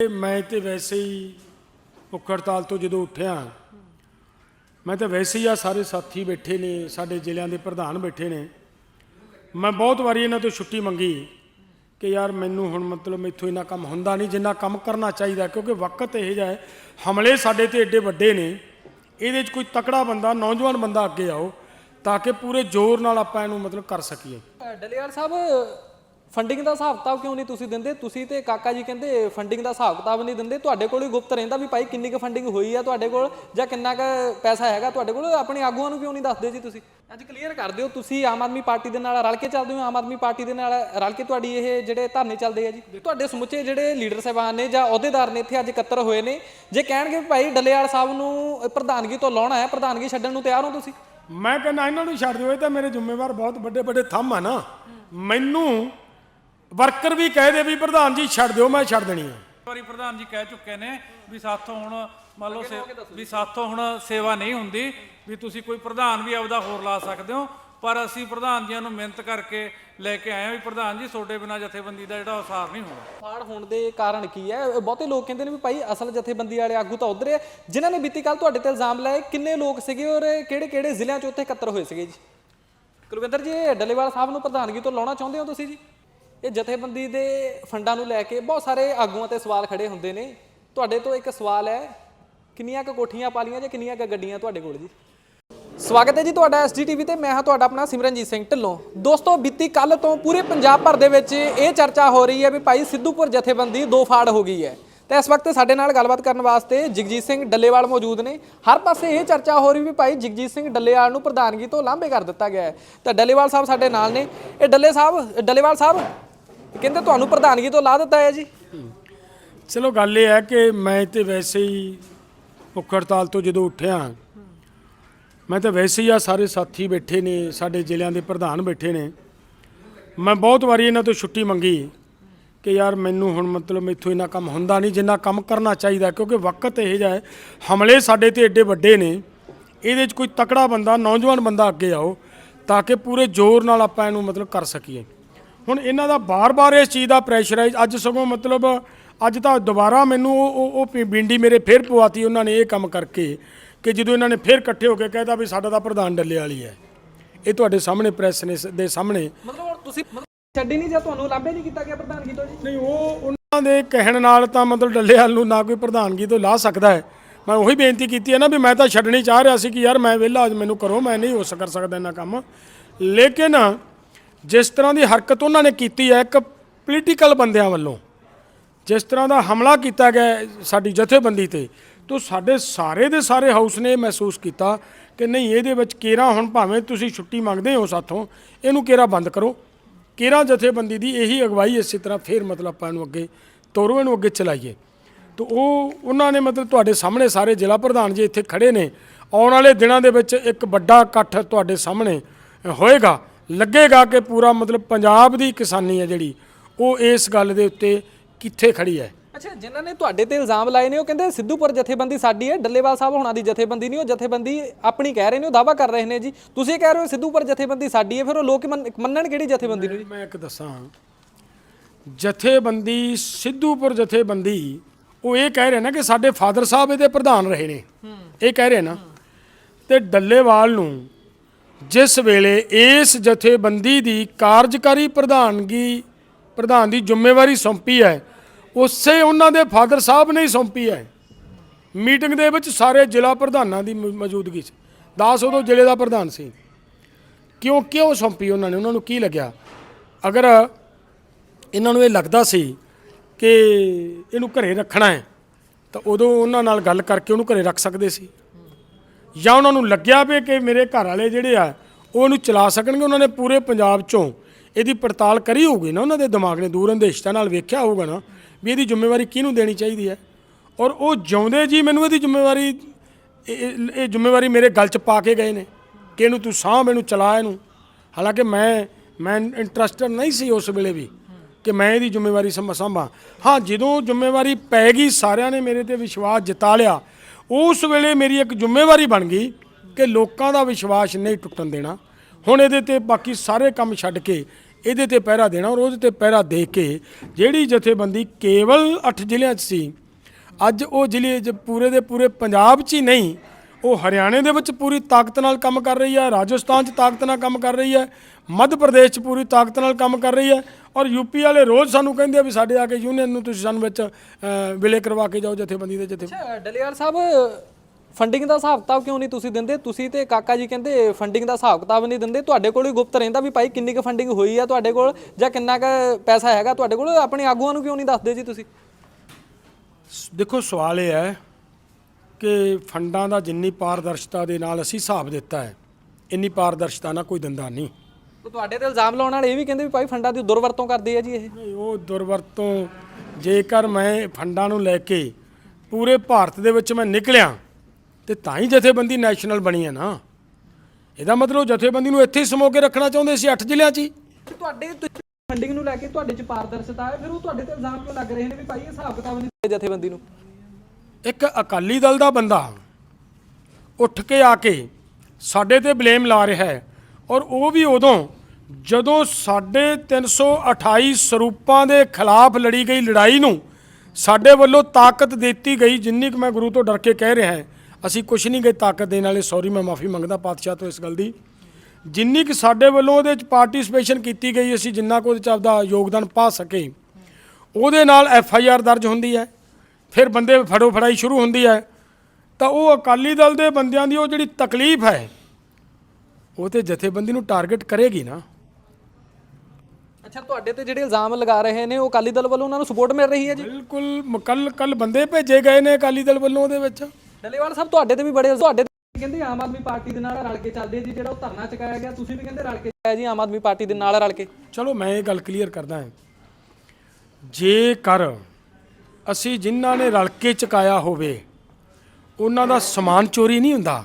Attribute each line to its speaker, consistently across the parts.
Speaker 1: ਮੈਂ ਤੇ ਵੈਸੇ ਹੀ ਭੁੱਖ ਹੜਤਾਲ ਤੋਂ ਜਦੋਂ ਉੱਠਿਆ, ਮੈਂ ਤਾਂ ਵੈਸੇ ਹੀ ਆ ਸਾਰੇ ਸਾਥੀ ਬੈਠੇ ਨੇ, ਸਾਡੇ ਜ਼ਿਲ੍ਹਿਆਂ ਦੇ ਪ੍ਰਧਾਨ ਬੈਠੇ ਨੇ। ਮੈਂ ਬਹੁਤ ਵਾਰੀ ਇਹਨਾਂ ਤੋਂ ਛੁੱਟੀ ਮੰਗੀ ਕਿ ਯਾਰ ਮੈਨੂੰ ਹੁਣ ਮਤਲਬ ਮੈਥੋਂ ਇੰਨਾ ਕੰਮ ਹੁੰਦਾ ਨਹੀਂ, ਜਿੰਨਾ ਕੰਮ ਕਰਨਾ ਚਾਹੀਦਾ, ਕਿਉਂਕਿ ਵਕਤ ਇਹ ਜਿਹਾ ਹੈ, ਹਮਲੇ ਸਾਡੇ ਤੇ ਏਡੇ ਵੱਡੇ ਨੇ, ਇਹਦੇ 'ਚ ਕੋਈ ਤਕੜਾ ਬੰਦਾ, ਨੌਜਵਾਨ ਬੰਦਾ ਅੱਗੇ ਆਓ, ਤਾਂ ਕਿ ਪੂਰੇ ਜ਼ੋਰ ਨਾਲ ਆਪਾਂ ਇਹਨੂੰ ਮਤਲਬ ਕਰ ਸਕੀਏ।
Speaker 2: ਡਲੇਵਾਲ ਸਾਹਿਬ ਫੰਡਿੰਗ ਦਾ ਹਿਸਾਬ ਕਿਤਾਬ ਕਿਉਂ ਨਹੀਂ ਤੁਸੀਂ ਦਿੰਦੇ? ਤੁਸੀਂ ਤੇ ਕਾਕਾ ਜੀ ਕਹਿੰਦੇ ਫੰਡਿੰਗ ਦਾ ਹਿਸਾਬ ਕਿਤਾਬ ਨਹੀਂ ਦਿੰਦੇ। ਤੁਹਾਡੇ ਕੋਲ ਹੀ ਗੁਪਤ ਰਹਿੰਦਾ ਵੀ ਭਾਈ ਕਿੰਨੀ ਕੁ ਫੰਡਿੰਗ ਹੋਈ ਆ ਤੁਹਾਡੇ ਕੋਲ ਜਾਂ ਕਿੰਨਾ ਕੁ ਪੈਸਾ ਹੈਗਾ ਤੁਹਾਡੇ ਕੋਲ? ਆਪਣੇ ਆਗੂਆਂ ਨੂੰ ਕਿਉਂ ਨਹੀਂ ਦੱਸਦੇ ਜੀ ਤੁਸੀਂ? ਅੱਜ ਕਲੀਅਰ ਕਰ ਦਿਓ ਤੁਸੀਂ ਆਮ ਆਦਮੀ ਪਾਰਟੀ ਦੇ ਨਾਲ ਰਲ ਕੇ ਚੱਲਦੇ ਹੋ ਆਮ ਆਦਮੀ ਪਾਰਟੀ ਦੇ ਨਾਲ ਰਲ ਕੇ ਤੁਹਾਡੀ ਇਹ ਜਿਹੜੇ ਧਰਨੇ ਚੱਲਦੇ ਆ ਜੀ। ਤੁਹਾਡੇ ਸਮੁੱਚੇ ਜਿਹੜੇ ਲੀਡਰ ਸਾਹਿਬਾਨ ਨੇ ਜਾਂ ਅਹੁਦੇਦਾਰ ਨੇ ਇੱਥੇ ਅੱਜ ਇਕੱਤਰ ਹੋਏ ਨੇ ਜੇ ਕਹਿਣਗੇ ਵੀ ਭਾਈ ਡਲੇਵਾਲ ਸਾਹਿਬ ਨੂੰ ਪ੍ਰਧਾਨਗੀ ਤੋਂ ਲਾਉਣਾ ਹੈ ਪ੍ਰਧਾਨਗੀ ਛੱਡਣ ਨੂੰ ਤਿਆਰ ਹੋ ਤੁਸੀਂ?
Speaker 1: ਮੈਂ ਕਹਿੰਦਾ ਇਹਨਾਂ ਨੂੰ ਛੱਡ ਦਿਓ ਇਹ ਤਾਂ ਮੇਰੇ ਜ਼ਿੰਮੇਵਾਰ ਬਹੁਤ ਵੱਡੇ ਵੱਡੇ ਥੰਮ ਆ ਨਾ। ਮੈਨੂੰ ਵਰਕਰ ਵੀ ਕਹਿ ਦੇ ਵੀ ਪ੍ਰਧਾਨ ਜੀ ਛੱਡ ਦਿਓ ਮੈਂ ਛੱਡ ਦੇਣੀ ਆ।
Speaker 3: ਵਾਰੀ ਪ੍ਰਧਾਨ ਜੀ ਕਹਿ ਚੁੱਕੇ ਨੇ ਵੀ ਸਾਥੋਂ ਹੁਣ ਮੰਨ ਲਓ ਸੇ- ਵੀ ਸਾਥੋਂ ਹੁਣ ਸੇਵਾ ਨਹੀਂ ਹੁੰਦੀ ਵੀ ਤੁਸੀਂ ਕੋਈ ਪ੍ਰਧਾਨ ਵੀ ਆਪਦਾ ਹੋਰ ਲਾ ਸਕਦੇ ਹੋ ਪਰ ਅਸੀਂ ਪ੍ਰਧਾਨ ਜੀਆਂ ਨੂੰ ਮਿਹਨਤ ਕਰਕੇ ਲੈ ਕੇ ਆਏ ਹਾਂ ਵੀ ਪ੍ਰਧਾਨ ਜੀ ਤੁਹਾਡੇ ਬਿਨਾਂ ਜਥੇਬੰਦੀ ਦਾ ਜਿਹੜਾ ਉਸਾਰ ਨਹੀਂ ਹੋਣਾ।
Speaker 2: ਫਾੜ ਹੋਣ ਦੇ ਕਾਰਨ ਕੀ ਹੈ? ਬਹੁਤੇ ਲੋਕ ਕਹਿੰਦੇ ਨੇ ਵੀ ਭਾਈ ਅਸਲ ਜਥੇਬੰਦੀ ਵਾਲੇ ਆਗੂ ਤਾਂ ਉਧਰ ਹੈ ਜਿਨ੍ਹਾਂ ਨੇ ਬੀਤੀ ਕੱਲ ਤੁਹਾਡੇ ਤੇ ਇਲਜ਼ਾਮ ਲਾਏ ਕਿੰਨੇ ਲੋਕ ਸੀਗੇ ਔਰ ਕਿਹੜੇ ਕਿਹੜੇ ਜ਼ਿਲ੍ਹਿਆਂ 'ਚ ਉੱਥੇ ਇਕੱਤਰ ਹੋਏ ਸੀਗੇ ਜੀ? ਕੁਲਵਿੰਦਰ ਜੀ ਇਹ ਡੱਲੇਵਾਲ ਸਾਹਿਬ ਨੂੰ ਪ੍ਰਧਾਨਗੀ ਤੋਂ ਲਾਉਣਾ ਚਾਹੁੰਦੇ ਹੋ ਤੁਸੀਂ ਜੀ? ਇਹ ਜਥੇਬੰਦੀ ਦੇ ਫੰਡਾਂ ਨੂੰ ਲੈ ਕੇ ਬਹੁਤ ਸਾਰੇ ਆਗੂਆਂ ਤੇ ਸਵਾਲ ਖੜੇ ਹੁੰਦੇ ਨੇ। ਤੁਹਾਡੇ ਤੋਂ ਇੱਕ ਸਵਾਲ ਹੈ, ਕਿੰਨੀਆਂ ਕੁ ਕੋਠੀਆਂ ਪਾਲੀਆਂ ਜਾਂ ਕਿੰਨੀਆਂ ਕੁ ਗੱਡੀਆਂ ਤੁਹਾਡੇ ਕੋਲ ਜੀ? ਸਵਾਗਤ ਹੈ ਜੀ ਤੁਹਾਡਾ ਐਸਜੀਟੀਵੀ ਤੇ, ਮੈਂ ਹਾਂ ਤੁਹਾਡਾ ਆਪਣਾ ਸਿਮਰਨਜੀਤ ਸਿੰਘ ਢਿੱਲੋਂ। ਦੋਸਤੋ, ਬੀਤੀ ਕੱਲ ਤੋਂ ਪੂਰੇ ਪੰਜਾਬ ਭਰ ਦੇ ਵਿੱਚ ਇਹ ਚਰਚਾ ਹੋ ਰਹੀ ਹੈ ਵੀ ਭਾਈ ਸਿੱਧੂਪੁਰ ਜਥੇਬੰਦੀ ਦੋ ਫਾੜ ਹੋ ਗਈ ਹੈ। ਤਾਂ ਇਸ ਵਕਤ ਸਾਡੇ ਨਾਲ ਗੱਲਬਾਤ ਕਰਨ ਵਾਸਤੇ ਜਗਜੀਤ ਸਿੰਘ ਡੱਲੇਵਾਲ ਮੌਜੂਦ ਨੇ। ਹਰ ਪਾਸੇ ਇਹ ਚਰਚਾ ਹੋ ਰਹੀ ਵੀ ਭਾਈ ਜਗਜੀਤ ਸਿੰਘ ਡੱਲੇਵਾਲ ਨੂੰ ਪ੍ਰਧਾਨਗੀ ਤੋਂ ਲਾਂਭੇ ਕਰ ਦਿੱਤਾ ਗਿਆ ਹੈ। ਤਾਂ ਡੱਲੇਵਾਲ ਸਾਹਿਬ ਸਾਡੇ ਨਾਲ ਨੇ। ਇਹ ਡੱਲੇ ਸਾਹਿਬ, ਡੱਲੇਵਾਲ ਸਾਹਿਬ ਕਹਿੰਦੇ ਤੁਹਾਨੂੰ ਪ੍ਰਧਾਨਗੀ ਤੋਂ ਲਾ ਦਿੱਤਾ ਹੈ ਜੀ?
Speaker 1: ਚਲੋ ਗੱਲ ਇਹ ਹੈ ਕਿ ਮੈਂ ਤੇ ਵੈਸੇ ਹੀ ਭੁੱਖ ਹੜਤਾਲ ਤੋਂ ਜਦੋਂ ਉੱਠਿਆ, ਮੈਂ ਤਾਂ ਵੈਸੇ ਹੀ ਆ ਸਾਰੇ ਸਾਥੀ ਬੈਠੇ ਨੇ, ਸਾਡੇ ਜ਼ਿਲ੍ਹਿਆਂ ਦੇ ਪ੍ਰਧਾਨ ਬੈਠੇ ਨੇ। ਮੈਂ ਬਹੁਤ ਵਾਰੀ ਇਹਨਾਂ ਤੋਂ ਛੁੱਟੀ ਮੰਗੀ ਕਿ ਯਾਰ ਮੈਨੂੰ ਹੁਣ ਮਤਲਬ ਮੈਥੋਂ ਇੰਨਾ ਕੰਮ ਹੁੰਦਾ ਨਹੀਂ, ਜਿੰਨਾ ਕੰਮ ਕਰਨਾ ਚਾਹੀਦਾ, ਕਿਉਂਕਿ ਵਕਤ ਇਹ ਜਿਹਾ ਹੈ, ਹਮਲੇ ਸਾਡੇ ਤੇ ਏਡੇ ਵੱਡੇ ਨੇ, ਇਹਦੇ 'ਚ ਕੋਈ ਤਕੜਾ ਬੰਦਾ, ਨੌਜਵਾਨ ਬੰਦਾ ਅੱਗੇ ਆਓ, ਤਾਂ ਕਿ ਪੂਰੇ ਜ਼ੋਰ ਨਾਲ ਆਪਾਂ ਇਹਨੂੰ ਮਤਲਬ ਕਰ ਸਕੀਏ। ਹੁਣ ਇਹਨਾਂ ਦਾ ਬਾਰ-ਬਾਰ ਇਸ ਚੀਜ਼ ਦਾ ਪ੍ਰੈਸ਼ਰ ਹੈ ਅੱਜ ਸਗੋਂ ਮਤਲਬ ਅੱਜ ਤਾਂ ਦੁਬਾਰਾ ਮੈਨੂੰ ਉਹ ਉਹ- ਬਿੰਡੀ ਮੇਰੇ ਫੇਰ ਪਵਾਤੀ ਉਹਨਾਂ ਨੇ ਇਹ ਕੰਮ ਕਰਕੇ ਕਿ ਜਦੋਂ ਇਹਨਾਂ ਨੇ ਫੇਰ ਇਕੱਠੇ ਹੋ ਕੇ ਕਹਿਤਾ ਵੀ ਸਾਡਾ ਤਾਂ ਪ੍ਰਧਾਨ ਡੱਲੇ ਵਾਲੀ ਹੈ। ਇਹ ਤੁਹਾਡੇ ਸਾਹਮਣੇ ਪ੍ਰੈਸ ਨੇ ਦੇ ਸਾਹਮਣੇ।
Speaker 2: ਮਤਲਬ ਤੁਸੀਂ ਛੱਡੀ ਨਹੀਂ ਜਾਂ ਤੁਹਾਨੂੰ ਲਾਂਭੇ ਨਹੀਂ ਕੀਤਾ ਗਿਆ ਪ੍ਰਧਾਨਗੀ ਤੋਂ ਜੀ?
Speaker 1: ਨਹੀਂ ਉਹ ਉਹਨਾਂ ਦੇ ਕਹਿਣ ਨਾਲ ਤਾਂ ਮਤਲਬ ਡੱਲੇਵਾਲ ਨੂੰ ਨਾ ਕੋਈ ਪ੍ਰਧਾਨਗੀ ਤੋਂ ਲਾ ਸਕਦਾ ਹੈ। ਮੈਂ ਉਹੀ ਬੇਨਤੀ ਕੀਤੀ ਹੈ ਨਾ ਵੀ ਮੈਂ ਤਾਂ ਛੱਡਣੀ ਚਾਹ ਰਿਹਾ ਸੀ ਕਿ ਯਾਰ ਮੈਂ ਵਿਹਲਾ ਅੱਜ ਮੈਨੂੰ ਕਰੋ ਮੈਂ ਨਹੀਂ ਹੋ ਸਕ- ਕਰ ਸਕਦਾ ਇਹਨਾਂ ਕੰਮ। ਲੇਕਿਨ ਜਿਸ ਤਰ੍ਹਾਂ ਦੀ ਹਰਕਤ ਉਹਨਾਂ ਨੇ ਕੀਤੀ ਹੈ ਇੱਕ ਪੋਲੀਟੀਕਲ ਬੰਦਿਆਂ ਵੱਲੋਂ, ਜਿਸ ਤਰ੍ਹਾਂ ਦਾ ਹਮਲਾ ਕੀਤਾ ਗਿਆ ਸਾਡੀ ਜਥੇਬੰਦੀ ਤੇ, ਤੋਂ ਸਾਡੇ ਸਾਰੇ ਦੇ ਸਾਰੇ ਹਾਊਸ ਨੇ ਇਹ ਮਹਿਸੂਸ ਕੀਤਾ ਕਿ ਨਹੀਂ, ਇਹਦੇ ਵਿੱਚ ਕੇਰਾ ਹੁਣ ਭਾਵੇਂ ਤੁਸੀਂ ਛੁੱਟੀ ਮੰਗਦੇ ਹੋ ਸਾਥੋਂ, ਇਹਨੂੰ ਕੇਰਾ ਬੰਦ ਕਰੋ। ਕੇਰਾ ਜਥੇਬੰਦੀ ਦੀ ਇਹੀ ਅਗਵਾਈ ਇਸੇ ਤਰ੍ਹਾਂ ਫੇਰ ਮਤਲਬ ਆਪਾਂ ਇਹਨੂੰ ਅੱਗੇ ਤੋਰੋ, ਇਹਨੂੰ ਅੱਗੇ ਚਲਾਈਏ। ਤੋ ਉਹ, ਉਹਨਾਂ ਨੇ ਮਤਲਬ ਤੁਹਾਡੇ ਸਾਹਮਣੇ ਸਾਰੇ ਜ਼ਿਲ੍ਹਾ ਪ੍ਰਧਾਨ ਜੀ ਇੱਥੇ ਖੜੇ ਨੇ, ਆਉਣ ਵਾਲੇ ਦਿਨਾਂ ਦੇ ਵਿੱਚ ਇੱਕ ਵੱਡਾ ਇਕੱਠ ਤੁਹਾਡੇ ਸਾਹਮਣੇ ਹੋਏਗਾ। ਲੱਗੇਗਾ ਕਿ ਪੂਰਾ ਮਤਲਬ ਪੰਜਾਬ ਦੀ ਕਿਸਾਨੀ ਹੈ ਜਿਹੜੀ ਉਹ ਇਸ ਗੱਲ ਦੇ ਉੱਤੇ ਕਿੱਥੇ ਖੜੀ ਹੈ।
Speaker 2: ਅੱਛਾ ਜਿਨ੍ਹਾਂ ਨੇ ਤੁਹਾਡੇ ਤੇ ਇਲਜ਼ਾਮ ਲਾਏ ਨੇ ਉਹ ਕਹਿੰਦੇ ਸਿੱਧੂਪੁਰ ਜਥੇਬੰਦੀ ਸਾਡੀ ਹੈ ਡੱਲੇਵਾਲ ਸਾਹਿਬ ਹੋਣਾ ਦੀ ਜਥੇਬੰਦੀ ਨਹੀਂ ਉਹ ਜਥੇਬੰਦੀ ਆਪਣੀ ਕਹਿ ਰਹੇ ਨੇ ਉਹ ਦਾਵਾ ਕਰ ਰਹੇ ਨੇ ਜੀ। ਤੁਸੀਂ ਕਹਿ ਰਹੇ ਹੋ ਸਿੱਧੂਪੁਰ ਜਥੇਬੰਦੀ ਸਾਡੀ ਹੈ ਫਿਰ ਉਹ ਲੋਕ ਮੰਨ- ਮੰਨਣ ਕਿਹੜੀ ਜਥੇਬੰਦੀ ਨੂੰ ਜੀ?
Speaker 1: ਮੈਂ ਇੱਕ ਦੱਸਾਂ ਜਥੇਬੰਦੀ ਸਿੱਧੂਪੁਰ ਜਥੇਬੰਦੀ ਉਹ ਇਹ ਕਹਿ ਰਹੇ ਨਾ ਕਿ ਸਾਡੇ ਫਾਦਰ ਸਾਹਿਬ ਇਹਦੇ ਪ੍ਰਧਾਨ ਰਹੇ ਨੇ। ਇਹ ਕਹਿ ਰਹੇ ਨਾ ਤੇ ਡੱਲੇਵਾਲ ਨੂੰ ਜਿਸ ਵੇਲੇ ਇਸ ਜਥੇਬੰਦੀ ਦੀ ਕਾਰਜਕਾਰੀ ਪ੍ਰਧਾਨਗੀ, ਪ੍ਰਧਾਨ ਦੀ ਜ਼ਿੰਮੇਵਾਰੀ ਸੌਂਪੀ ਹੈ, ਉਸੇ ਉਹਨਾਂ ਦੇ ਫਾਦਰ ਸਾਹਿਬ ਨੇ ਹੀ ਸੌਂਪੀ ਹੈ। ਮੀਟਿੰਗ ਦੇ ਵਿੱਚ ਸਾਰੇ ਜ਼ਿਲ੍ਹਾ ਪ੍ਰਧਾਨਾਂ ਦੀ ਮੌਜੂਦਗੀ 'ਚ ਦਾਸ ਉਦੋਂ ਜ਼ਿਲ੍ਹੇ ਦਾ ਪ੍ਰਧਾਨ ਸੀ। ਕਿਉਂ ਕਿਉਂ ਸੌਂਪੀ ਉਹਨਾਂ ਨੇ, ਉਹਨਾਂ ਨੂੰ ਕੀ ਲੱਗਿਆ? ਅਗਰ ਇਹਨਾਂ ਨੂੰ ਇਹ ਲੱਗਦਾ ਸੀ ਕਿ ਇਹਨੂੰ ਘਰੇ ਰੱਖਣਾ ਹੈ, ਤਾਂ ਉਦੋਂ ਉਹਨਾਂ ਨਾਲ ਗੱਲ ਕਰਕੇ ਉਹਨੂੰ ਘਰੇ ਰੱਖ ਸਕਦੇ ਸੀ। ਜਾਂ ਉਹਨਾਂ ਨੂੰ ਲੱਗਿਆ ਵੀ ਕਿ ਮੇਰੇ ਘਰ ਵਾਲੇ ਜਿਹੜੇ ਆ, ਉਹ ਇਹਨੂੰ ਚਲਾ ਸਕਣਗੇ, ਉਹਨਾਂ ਨੇ ਪੂਰੇ ਪੰਜਾਬ ਚੋਂ ਇਹਦੀ ਪੜਤਾਲ ਕਰੀ ਹੋਊਗੀ ਨਾ, ਉਹਨਾਂ ਦੇ ਦਿਮਾਗ ਨੇ ਦੂਰ ਅੰਦੇਸ਼ਤਾ ਨਾਲ ਵੇਖਿਆ ਹੋਊਗਾ ਨਾ, ਵੀ ਇਹਦੀ ਜ਼ਿੰਮੇਵਾਰੀ ਕਿਹਨੂੰ ਦੇਣੀ ਚਾਹੀਦੀ ਹੈ। ਔਰ ਉਹ ਜਿਉਂਦੇ ਜੀ ਮੈਨੂੰ ਇਹਦੀ ਜ਼ਿੰਮੇਵਾਰੀ, ਇਹ- ਇਹ ਜ਼ਿੰਮੇਵਾਰੀ ਮੇਰੇ ਗਲ 'ਚ ਪਾ ਕੇ ਗਏ ਨੇ ਕਿ ਇਹਨੂੰ ਤੂੰ ਸਾਂਭ, ਇਹਨੂੰ ਚਲਾ ਇਹਨੂੰ। ਹਾਲਾਂਕਿ ਮੈਂ ਮੈਂ ਇੰਟਰਸਟਡ ਨਹੀਂ ਸੀ ਉਸ ਵੇਲੇ ਵੀ ਕਿ ਮੈਂ ਇਹਦੀ ਜ਼ਿੰਮੇਵਾਰੀ ਸੰਭ- ਸੰਭਾਂ। ਹਾਂ, ਜਦੋਂ ਜ਼ਿੰਮੇਵਾਰੀ ਪੈ ਗਈ, ਸਾਰਿਆਂ ਨੇ ਮੇਰੇ ਤੇ ਵਿਸ਼ਵਾਸ ਜਤਾ ਲਿਆ ਉਸ ਵੇਲੇ ਮੇਰੀ ਇੱਕ ਜ਼ਿੰਮੇਵਾਰੀ ਬਣ ਗਈ ਕਿ ਲੋਕਾਂ ਦਾ ਵਿਸ਼ਵਾਸ ਨਹੀਂ ਟੁੱਟਣ ਦੇਣਾ। ਹੁਣ ਇਹਦੇ ਤੇ ਬਾਕੀ ਸਾਰੇ ਕੰਮ ਛੱਡ ਕੇ ਇਹਦੇ ਤੇ ਪਹਿਰਾ ਦੇਣਾ ਔਰ ਉਹਦੇ ਤੇ ਪਹਿਰਾ ਦੇ ਕੇ ਜਿਹੜੀ ਜਥੇਬੰਦੀ ਕੇਵਲ 8 ਜ਼ਿਲ੍ਹਿਆਂ 'ਚ ਸੀ, ਅੱਜ ਉਹ ਜ਼ਿਲ੍ਹੇ 'ਚ ਪੂਰੇ ਦੇ ਪੂਰੇ ਪੰਜਾਬ 'ਚ ਹੀ ਨਹੀਂ, ਉਹ ਹਰਿਆਣੇ ਦੇ ਵਿੱਚ ਪੂਰੀ ਤਾਕਤ ਨਾਲ ਕੰਮ ਕਰ ਰਹੀ ਹੈ, ਰਾਜਸਥਾਨ 'ਚ ਤਾਕਤ ਨਾਲ ਕੰਮ ਕਰ ਰਹੀ ਹੈ, ਮੱਧ ਪ੍ਰਦੇਸ਼ 'ਚ ਪੂਰੀ ਤਾਕਤ ਨਾਲ ਕੰਮ ਕਰ ਰਹੀ ਹੈ ਔਰ ਯੂਪੀ ਵਾਲੇ ਰੋਜ਼ ਸਾਨੂੰ ਕਹਿੰਦੇ ਆ ਵੀ ਸਾਡੇ ਆ ਕੇ ਯੂਨੀਅਨ ਨੂੰ ਤੁਸੀਂ ਸਾਨੂੰ ਵਿੱਚ ਵਿਲੇ ਕਰਵਾ ਕੇ ਜਾਓ ਜਥੇਬੰਦੀ ਦੇ ਜਥੇ
Speaker 2: ਅੱਛਾ ਡਲੇਵਾਲ ਸਾਹਿਬ ਫੰਡਿੰਗ ਦਾ ਹਿਸਾਬ ਕਿਤਾਬ ਕਿਉਂ ਨਹੀਂ ਤੁਸੀਂ ਦਿੰਦੇ? ਤੁਸੀਂ ਤੇ ਕਾਕਾ ਜੀ ਕਹਿੰਦੇ ਫੰਡਿੰਗ ਦਾ ਹਿਸਾਬ ਕਿਤਾਬ ਨਹੀਂ ਦਿੰਦੇ। ਤੁਹਾਡੇ ਕੋਲ ਹੀ ਗੁਪਤ ਰਹਿੰਦਾ ਵੀ ਭਾਈ ਕਿੰਨੀ ਕੁ ਫੰਡਿੰਗ ਹੋਈ ਆ ਤੁਹਾਡੇ ਕੋਲ ਜਾਂ ਕਿੰਨਾ ਕੁ ਪੈਸਾ ਹੈਗਾ ਤੁਹਾਡੇ ਕੋਲ? ਆਪਣੇ ਆਗੂਆਂ ਨੂੰ ਕਿਉਂ ਨਹੀਂ ਦੱਸਦੇ ਜੀ ਤੁਸੀਂ?
Speaker 1: ਦੇਖੋ ਸਵਾਲ ਇਹ ਹੈ ਕਿ ਫੰਡਾਂ ਦਾ ਜਿੰਨੀ ਪਾਰਦਰਸ਼ਤਾ ਦੇ ਨਾਲ ਅਸੀਂ ਹਿਸਾਬ ਦਿੱਤਾ ਹੈ ਇੰਨੀ ਪਾਰਦਰਸ਼ਤਾ ਨਾਲ ਕੋਈ ਦਿੰਦਾ ਨਹੀਂ।
Speaker 2: ਤੁਹਾਡੇ ਤੇ ਇਲਜ਼ਾਮ ਲਾਉਣ ਵਾਲੇ ਇਹ ਵੀ ਕਹਿੰਦੇ ਵੀ ਭਾਈ ਫੰਡਾਂ ਦੀ ਦੁਰਵਰਤੋਂ ਕਰਦੇ ਆ ਜੀ ਇਹ।
Speaker 1: ਨਹੀਂ, ਉਹ ਦੁਰਵਰਤੋਂ ਜੇਕਰ ਮੈਂ ਫੰਡਾਂ ਨੂੰ ਲੈ ਕੇ ਪੂਰੇ ਭਾਰਤ ਦੇ ਵਿੱਚ ਮੈਂ ਨਿਕਲਿਆ ਤੇ ਤਾਂ ਹੀ ਜਥੇਬੰਦੀ ਨੈਸ਼ਨਲ ਬਣੀ ਹੈ ਨਾ। ਇਹਦਾ ਮਤਲਬ ਜਥੇਬੰਦੀ ਨੂੰ ਇੱਥੇ ਹੀ ਸਮੋ ਕੇ ਰੱਖਣਾ ਚਾਹੁੰਦੇ ਸੀ 8 ਜ਼ਿਲ੍ਹਿਆਂ 'ਚ ਹੀ।
Speaker 2: ਤੁਹਾਡੇ ਫੰਡਿੰਗ ਨੂੰ ਲੈ ਕੇ ਤੁਹਾਡੇ ਚ ਪਾਰਦਰਸ਼ਤਾ ਹੈ ਫਿਰ ਉਹ ਤੁਹਾਡੇ ਤੇ ਇਲਜ਼ਾਮ ਕਿਉਂ ਲੱਗ ਰਹੇ ਨੇ ਵੀ ਭਾਈ ਇਹ ਹਿਸਾਬ ਕਿਤਾਬ ਨਹੀਂ ਜਥੇਬੰਦੀ ਨੂੰ?
Speaker 1: ਇੱਕ ਅਕਾਲੀ ਦਲ ਦਾ ਬੰਦਾ ਉੱਠ ਕੇ ਆ ਕੇ ਸਾਡੇ ਤੇ ਬਲੇਮ ਲਾ ਰਿਹਾ ਹੈ ਔਰ ਉਹ ਵੀ ਉਦੋਂ ਜਦੋਂ ਸਾਡੇ 328 ਸਰੂਪਾਂ ਦੇ ਖਿਲਾਫ ਲੜੀ ਗਈ ਲੜਾਈ ਨੂੰ, ਸਾਡੇ ਵੱਲੋਂ ਤਾਕਤ ਦਿੱਤੀ ਗਈ, ਜਿੰਨੀ ਕੁ ਮੈਂ ਗੁਰੂ ਤੋਂ ਡਰ ਕੇ ਕਹਿ ਰਿਹਾ ਹਾਂ, ਅਸੀਂ ਕੁਛ ਨਹੀਂ ਗਏ ਤਾਕਤ ਦੇਣ ਵਾਲੇ ਸੌਰੀ ਮੈਂ ਮਾਫੀ ਮੰਗਦਾ ਪਾਤਸ਼ਾਹ ਤੋਂ ਇਸ ਗੱਲ ਦੀ। ਜਿੰਨੀ ਕਿ ਸਾਡੇ ਵੱਲੋਂ ਉਹਦੇ ਚ ਪਾਰਟਿਸਿਪੇਸ਼ਨ ਕੀਤੀ ਗਈ, ਅਸੀਂ ਜਿੰਨਾ ਕੁ ਉਹਦੇ ਚ ਆਪਦਾ ਯੋਗਦਾਨ ਪਾ ਸਕੇ, ਉਹਦੇ ਨਾਲ ਐਫ ਆਈ ਆਰ ਦਰਜ ਹੁੰਦੀ ਹੈ, ਫਿਰ ਬੰਦੇ ਫੜੋ ਫੜਾਈ ਸ਼ੁਰੂ ਹੁੰਦੀ ਹੈ, ਤਾਂ ਉਹ ਅਕਾਲੀ ਦਲ ਦੇ ਬੰਦਿਆਂ ਦੀ ਉਹ ਜਿਹੜੀ ਤਕਲੀਫ ਹੈ, ਉਹ ਤੇ ਜਥੇਬੰਦੀ ਨੂੰ ਟਾਰਗੇਟ ਕਰੇਗੀ ਨਾ।
Speaker 2: ਅੱਛਾ ਤੁਹਾਡੇ ਤੇ ਜਿਹੜੇ ਇਲਜ਼ਾਮ ਲਗਾ ਰਹੇ ਨੇ ਉਹ ਅਕਾਲੀ ਦਲ ਵੱਲੋਂ ਉਹਨਾਂ ਨੂੰ ਸਪੋਰਟ ਮਿਲ ਰਹੀ ਹੈ ਜੀ?
Speaker 1: ਬਿਲਕੁਲ ਕੱਲ ਕੱਲ ਬੰਦੇ ਭੇਜੇ ਗਏ ਨੇ ਅਕਾਲੀ ਦਲ ਵੱਲੋਂ ਉਹਦੇ ਵਿੱਚ।
Speaker 2: ਡੱਲੇਵਾਲ ਸਾਹਿਬ ਤੁਹਾਡੇ ਤੇ ਵੀ ਬੜੇ ਤੁਹਾਡੇ ਤੇ ਕਹਿੰਦੇ ਆਮ ਆਦਮੀ ਪਾਰਟੀ ਦੇ ਨਾਲ ਰਲ ਕੇ ਚੱਲਦੇ ਜੀ ਜਿਹੜਾ ਉਹ ਧਰਨਾ ਚੁਕਾਇਆ ਗਿਆ ਤੁਸੀਂ ਵੀ ਕਹਿੰਦੇ ਰਲ ਕੇ ਚੱਲਿਆ ਜੀ ਆਮ ਆਦਮੀ ਪਾਰਟੀ ਦੇ ਨਾਲ ਰਲ ਕੇ।
Speaker 1: ਚਲੋ ਮੈਂ ਇਹ ਗੱਲ ਕਲੀਅਰ ਕਰਦਾ ਹਾਂ। ਜੇਕਰ ਅਸੀਂ ਜਿਨ੍ਹਾਂ ਨੇ ਰਲ ਕੇ ਚੁਕਾਇਆ ਹੋਵੇ ਉਹਨਾਂ ਦਾ ਸਮਾਨ ਚੋਰੀ ਨਹੀਂ ਹੁੰਦਾ।